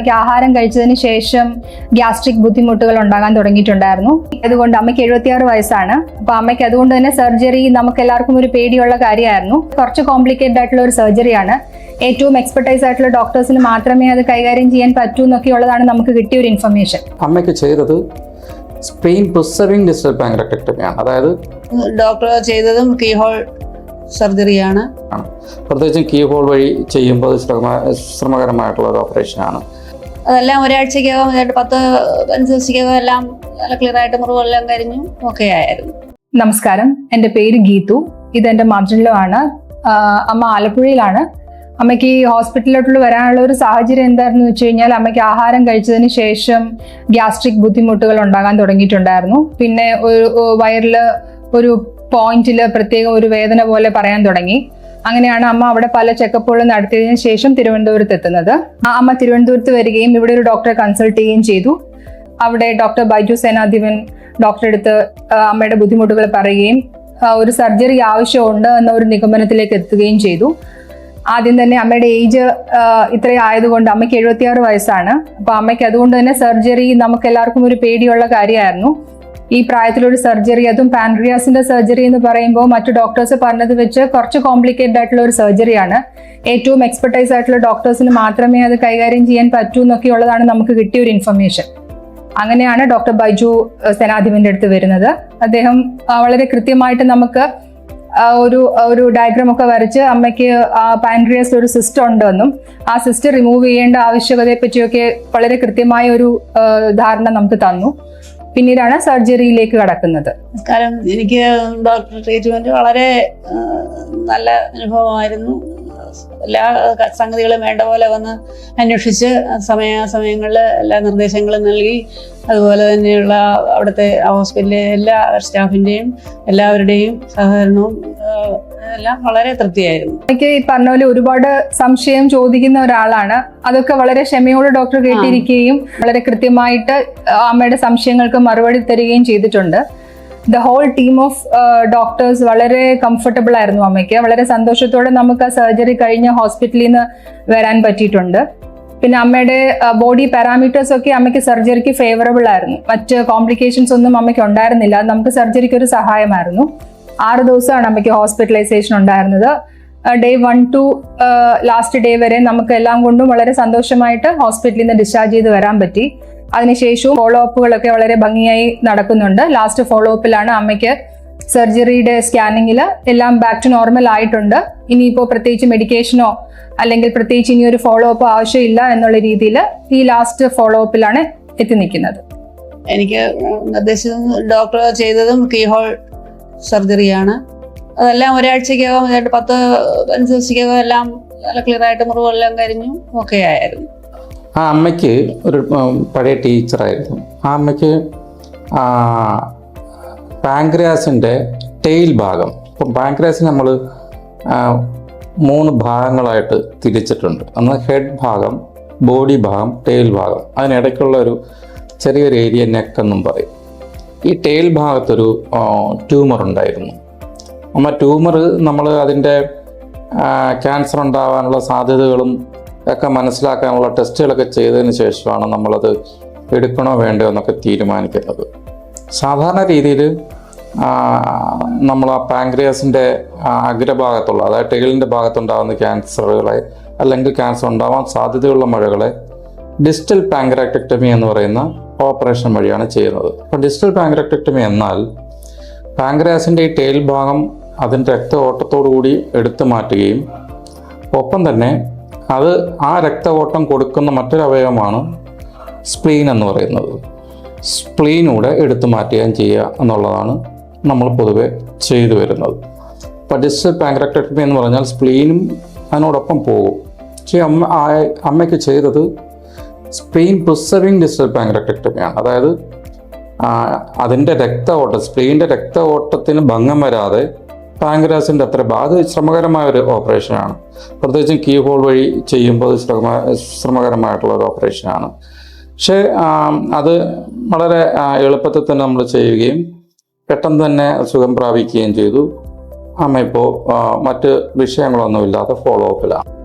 അമ്മയ്ക്ക് ആഹാരം കഴിച്ചതിന് ശേഷം ഗ്യാസ്ട്രിക് ബുദ്ധിമുട്ടുകൾ ഉണ്ടാകാൻ തുടങ്ങിയിട്ടുണ്ടായിരുന്നു. അതുകൊണ്ട് അമ്മയ്ക്ക് എഴുപത്തിയാറ് വയസ്സാണ്. അപ്പൊ അമ്മയ്ക്ക് അതുകൊണ്ട് തന്നെ സർജറി നമുക്ക് എല്ലാവർക്കും ഒരു പേടിയുള്ള കാര്യമായിരുന്നു. കുറച്ച് കോംപ്ലിക്കേറ്റഡ് ആയിട്ടുള്ള ഒരു സർജറിയാണ് ഏറ്റവും എക്സ്പെർട്ടൈസ് ആയിട്ടുള്ള ഡോക്ടേഴ്സിന് മാത്രമേ അത് കൈകാര്യം ചെയ്യാൻ പറ്റൂ എന്നൊക്കെ ഉള്ളതാണ് നമുക്ക് കിട്ടിയ ഒരു ഇൻഫർമേഷൻ അമ്മയ്ക്ക് ചെയ്തത് സ്പെയിൻ പ്രിസർവിംഗ് ഡിസ്റ്റൽ പാങ്ക്രക്ടക്ടമിയാണ് അതായത് ഡോക്ടർ ചെയ്തതും കീഹോൾ സർജറിയാണ്. പ്രത്യേകിച്ചും കീഹോൾ വഴി ചെയ്യുമ്പോൾ ശ്രമ- ശ്രമകരമായിട്ടുള്ള ഒരു ഓപ്പറേഷനാണ് അതെല്ലാം ഒരാഴ്ചക്കകം പത്ത് ദിവസത്തേക്കകം എല്ലാം നല്ല ക്ലിയർ ആയിട്ട് മുറിവെല്ലാം കരിഞ്ഞു ഒക്കെ ആയിരുന്നു. നമസ്കാരം. എന്റെ പേര് ഗീതു. ഇത് എന്റെ മദറിലോ അമ്മ ആലപ്പുഴയിലാണ്. അമ്മയ്ക്ക് ഈ ഹോസ്പിറ്റലിലോട്ടുള്ള വരാനുള്ള ഒരു സാഹചര്യം എന്തായിരുന്നു വെച്ച് കഴിഞ്ഞാൽ അമ്മയ്ക്ക് ആഹാരം കഴിച്ചതിന് ശേഷം ഗ്യാസ്ട്രിക് ബുദ്ധിമുട്ടുകൾ ഉണ്ടാകാൻ തുടങ്ങിയിട്ടുണ്ടായിരുന്നു. പിന്നെ ഒരു വയറിൽ ഒരു പോയിന്റിൽ പ്രത്യേകം ഒരു വേദന പോലെ പറയാൻ തുടങ്ങി. അങ്ങനെയാണ് അമ്മ അവിടെ പല ചെക്കപ്പുകളും നടത്തിയതിനു ശേഷം തിരുവനന്തപുരത്ത് എത്തുന്നത്. ആ അമ്മ തിരുവനന്തപുരത്ത് വരികയും ഇവിടെ ഒരു ഡോക്ടറെ കൺസൾട്ട് ചെയ്യുകയും ചെയ്തു. അവിടെ ഡോക്ടർ ബൈജു സേനാധിപൻ ഡോക്ടറെ അടുത്ത് അമ്മയുടെ ബുദ്ധിമുട്ടുകൾ പറയുകയും ഒരു സർജറി ആവശ്യമുണ്ട് എന്ന ഒരു നിഗമനത്തിലേക്ക് എത്തുകയും ചെയ്തു. ആദ്യം തന്നെ അമ്മയുടെ ഏജ് ഇത്രയും ആയതുകൊണ്ട് അമ്മയ്ക്ക് എഴുപത്തിയാറ് വയസ്സാണ്. അപ്പൊ അമ്മയ്ക്ക് അതുകൊണ്ട് തന്നെ സർജറി നമുക്ക് എല്ലാവർക്കും ഒരു പേടിയുള്ള കാര്യമായിരുന്നു. ഈ പ്രായത്തിലൊരു സർജറി അതും പാൻക്രിയാസിന്റെ സർജറി എന്ന് പറയുമ്പോൾ മറ്റു ഡോക്ടേഴ്സ് പറഞ്ഞത് വെച്ച് കുറച്ച് കോംപ്ലിക്കേറ്റഡ് ആയിട്ടുള്ള ഒരു സർജറിയാണ്. ഏറ്റവും എക്സ്പെർട്ടൈസ് ആയിട്ടുള്ള ഡോക്ടേഴ്സിന് മാത്രമേ അത് കൈകാര്യം ചെയ്യാൻ പറ്റൂ എന്നൊക്കെ ഉള്ളതാണ് നമുക്ക് കിട്ടിയ ഒരു ഇൻഫർമേഷൻ അങ്ങനെയാണ് ഡോക്ടർ ബൈജു സെനാധിപന്റെ അടുത്ത് വരുന്നത്. അദ്ദേഹം വളരെ കൃത്യമായിട്ട് നമുക്ക് ഒരു ഒരു ഡയഗ്രാം ഒക്കെ വരച്ച് അമ്മയ്ക്ക് പാൻക്രിയസ് ഒരു സിസ്റ്റം ഉണ്ടെന്നും ആ സിസ്റ്റം റിമൂവ് ചെയ്യേണ്ട ആവശ്യകതയെ പറ്റിയൊക്കെ വളരെ കൃത്യമായ ഒരു ധാരണ നമുക്ക് തന്നു. പിന്നീടാണ് സർജറിയിലേക്ക് കടക്കുന്നത്. നമസ്കാരം. എനിക്ക് ഡോക്ടർ ട്രീറ്റ്മെന്റ് വളരെ നല്ല അനുഭവമായിരുന്നു. എല്ലാ സംഗതികളും വേണ്ട പോലെ വന്ന് അന്വേഷിച്ച് സമയ സമയങ്ങളിൽ എല്ലാ നിർദ്ദേശങ്ങളും നൽകി. അതുപോലെ തന്നെയുള്ള അവിടുത്തെ ഹോസ്പിറ്റലിലെ എല്ലാ സ്റ്റാഫിന്റെയും എല്ലാവരുടെയും സഹകരണവും എല്ലാം വളരെ തൃപ്തിയായിരുന്നു. എനിക്ക് ഈ പറഞ്ഞ പോലെ ഒരുപാട് സംശയം ചോദിക്കുന്ന ഒരാളാണ്. അതൊക്കെ വളരെ ക്ഷമയോടെ ഡോക്ടർ കേട്ടിരിക്കുകയും വളരെ കൃത്യമായിട്ട് അമ്മയുടെ സംശയങ്ങൾക്ക് മറുപടി തരികയും ചെയ്തിട്ടുണ്ട്. The whole team of doctors വളരെ കംഫർട്ടബിൾ ആയിരുന്നു അമ്മയ്ക്ക്. വളരെ സന്തോഷത്തോടെ നമുക്ക് ആ സർജറി കഴിഞ്ഞ് ഹോസ്പിറ്റലിൽ നിന്ന് വരാൻ പറ്റിയിട്ടുണ്ട്. പിന്നെ അമ്മയുടെ ബോഡി പാരാമീറ്റേഴ്സ് ഒക്കെ അമ്മയ്ക്ക് സർജറിക്ക് ഫേവറബിൾ ആയിരുന്നു. മറ്റ് കോംപ്ലിക്കേഷൻസ് ഒന്നും അമ്മയ്ക്ക് ഉണ്ടായിരുന്നില്ല. നമുക്ക് സർജറിക്ക് ഒരു സഹായമായിരുന്നു. ആറ് ദിവസമാണ് അമ്മയ്ക്ക് ഹോസ്പിറ്റലൈസേഷൻ ഉണ്ടായിരുന്നത്. Day one to last day വരെ നമുക്ക് എല്ലാം കൊണ്ടും വളരെ സന്തോഷമായിട്ട് ഹോസ്പിറ്റലിൽ നിന്ന് ഡിസ്ചാർജ് ചെയ്ത് വരാൻ പറ്റി. അതിനുശേഷവും ഫോളോ അപ്പുകളൊക്കെ വളരെ ഭംഗിയായി നടക്കുന്നുണ്ട്. ലാസ്റ്റ് ഫോളോ അപ്പിലാണ് അമ്മയ്ക്ക് സർജറിയുടെ സ്കാനിങ്ങിൽ എല്ലാം ബാക്ക് ടു നോർമൽ ആയിട്ടുണ്ട്. ഇനിയിപ്പോൾ പ്രത്യേകിച്ച് മെഡിക്കേഷനോ അല്ലെങ്കിൽ പ്രത്യേകിച്ച് ഇനി ഒരു ഫോളോ അപ്പ് ആവശ്യമില്ല എന്നുള്ള രീതിയിൽ ഈ ലാസ്റ്റ് ഫോളോ അപ്പിലാണ് എത്തി നിൽക്കുന്നത്. എനിക്ക് നിർദ്ദേശിച്ചതും ഡോക്ടർ ചെയ്തതും കീഹോൾ സർജറിയാണ്. അതെല്ലാം ഒരാഴ്ചക്കകം പത്ത് പതിനഞ്ച് ദിവസത്തേക്കകം എല്ലാം നല്ല ക്ലിയർ ആയിട്ട് മുറിവെല്ലാം കരിഞ്ഞു ഒക്കെ ആയിരുന്നു. ആ അമ്മയ്ക്ക് ഒരു പഴയ ടീച്ചറായിരുന്നു. ആ അമ്മയ്ക്ക് പാങ്ക്രിയാസിന്റെ ടെയിൽ ഭാഗം. ഇപ്പം പാങ്ക്രിയാസിന് നമ്മൾ മൂന്ന് ഭാഗങ്ങളായിട്ട് തിരിച്ചിട്ടുണ്ട്. അന്ന് ഹെഡ് ഭാഗം ബോഡി ഭാഗം ടെയിൽ ഭാഗം. അതിനിടയ്ക്കുള്ള ഒരു ചെറിയൊരു ഏരിയ നെക്കെന്നും പറയും. ഈ ടെയിൽ ഭാഗത്തൊരു ട്യൂമർ ഉണ്ടായിരുന്നു. നമ്മൾ ട്യൂമർ നമ്മൾ അതിന്റെ ക്യാൻസർ ഉണ്ടാവാനുള്ള സാധ്യതകളും ഒക്കെ മനസ്സിലാക്കാനുള്ള ടെസ്റ്റുകളൊക്കെ ചെയ്തതിന് ശേഷമാണ് നമ്മളത് എടുക്കണോ വേണ്ടോ എന്നൊക്കെ തീരുമാനിക്കുന്നത്. സാധാരണ രീതിയിൽ നമ്മൾ ആ പാങ്ക്രിയാസിന്റെ അഗ്രഭാഗത്തുള്ള അതായത് ടെയിലിന്റെ ഭാഗത്തുണ്ടാകുന്ന ക്യാൻസറുകളെ അല്ലെങ്കിൽ ക്യാൻസർ ഉണ്ടാവാൻ സാധ്യതയുള്ള മഴകളെ ഡിസ്റ്റൽ പാങ്ക്രാക്ടക്ടമി എന്ന് പറയുന്ന ഓപ്പറേഷൻ വഴിയാണ് ചെയ്യുന്നത്. അപ്പോൾ ഡിജിറ്റൽ പാങ്ക്രാക്ടക്ടമി എന്നാൽ പാങ്ക്രാസിന്റെ ഈ ടെയിൽ ഭാഗം അതിന്റെ രക്ത ഓട്ടത്തോടുകൂടി എടുത്തു മാറ്റുകയും ഒപ്പം തന്നെ അത് ആ രക്ത ഓട്ടം കൊടുക്കുന്ന മറ്റൊരു അവയവമാണ് സ്പ്ലീൻ എന്ന് പറയുന്നത്. സ്പ്ലീനൂടെ എടുത്തു മാറ്റുകയും ചെയ്യുക എന്നുള്ളതാണ് നമ്മൾ പൊതുവെ ചെയ്തു വരുന്നത്. ഡിജിറ്റൽ പാങ്ക്രാക്ടക്ടമി എന്ന് പറഞ്ഞാൽ സ്പ്ലീനും അതിനോടൊപ്പം പോകും. പക്ഷേ അമ്മ അമ്മയ്ക്ക് ചെയ്തത് സ്പ്ലീൻ പ്രിസർവിങ് ഡിജിറ്റൽ പാങ്ക്രാക്ടക്ടമിയാണ് അതായത് അതിന്റെ രക്ത ഓട്ടം സ്പ്ലീന്റെ രക്ത ഓട്ടത്തിന് ഭംഗം വരാതെ പാങ്ക്രാസിന്റെ അത്ര അത് ശ്രമകരമായ ഒരു ഓപ്പറേഷനാണ്. പ്രത്യേകിച്ചും കീ ഹോൾ വഴി ചെയ്യുമ്പോൾ ശ്രമ ശ്രമകരമായിട്ടുള്ള ഒരു ഓപ്പറേഷനാണ്. പക്ഷേ അത് വളരെ എളുപ്പത്തിൽ തന്നെ നമ്മൾ ചെയ്യുകയും പെട്ടെന്ന് തന്നെ സുഖം പ്രാപിക്കുകയും ചെയ്തു. അമ്മ ഇപ്പോൾ മറ്റ് വിഷയങ്ങളൊന്നുമില്ലാതെ ഫോളോ അപ്പിലാണ്